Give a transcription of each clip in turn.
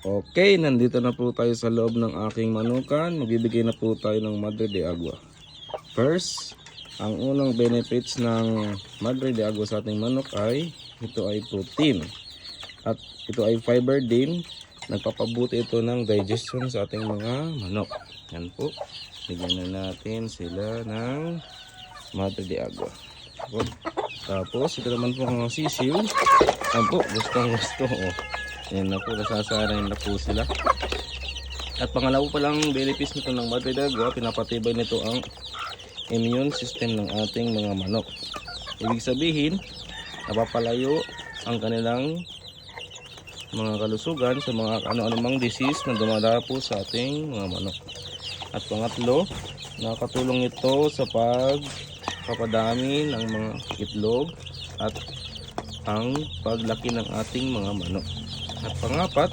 Okay, nandito na po tayo sa loob ng aking manukan. Magbibigay na po tayo ng Madre de Agua. First, ang unang benefits ng Madre de Agua sa ating manok ay ito ay protein. At ito ay fiber din. Nagpapabuti ito ng digestion sa ating mga manok. Yan po. Bigyan na natin sila ng Madre de Agua. Tapos, ito naman po ang sisiw. Yan po, gustong gusto. Oh. Yan na po, nasasanay na po sila. At pangalawa pa lang benefits nito ng Madre de Agua, pinapatibay nito ang immune system ng ating mga manok. Ibig sabihin, napapalayo ang kanilang mga kalusugan sa mga ano-ano mang disease na dumadapo sa ating mga manok. At pangatlo, nakakatulong ito sa pagpapadami ng mga itlog at ang paglaki ng ating mga manok. At pangapat,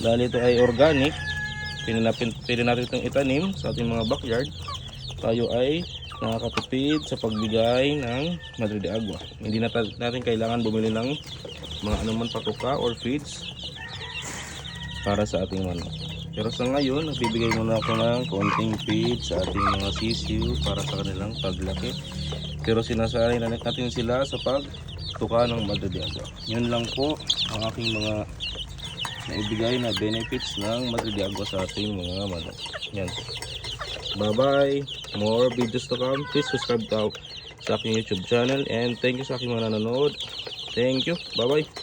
dahil ito ay organic, pinanapin, pwede natin itong itanim sa ating mga backyard, tayo ay nakakatipid sa pagbigay ng Madre de Agua. Hindi na natin kailangan bumili ng mga anuman patuka or feeds para sa ating manok. Pero sa ngayon, nagbibigay muna ako ng konting feed sa ating mga sisiw para sa kanilang paglaki. Pero sinasanay na natin sila sa pagtuka ng Madre Agua. Yun lang po ang aking mga naibigay na benefits ng Agua sa ating mga manok. Yan. Bye-bye. More videos to come. Please subscribe to sa aking YouTube channel. And thank you sa aking mga nanonood. Thank you. Bye-bye.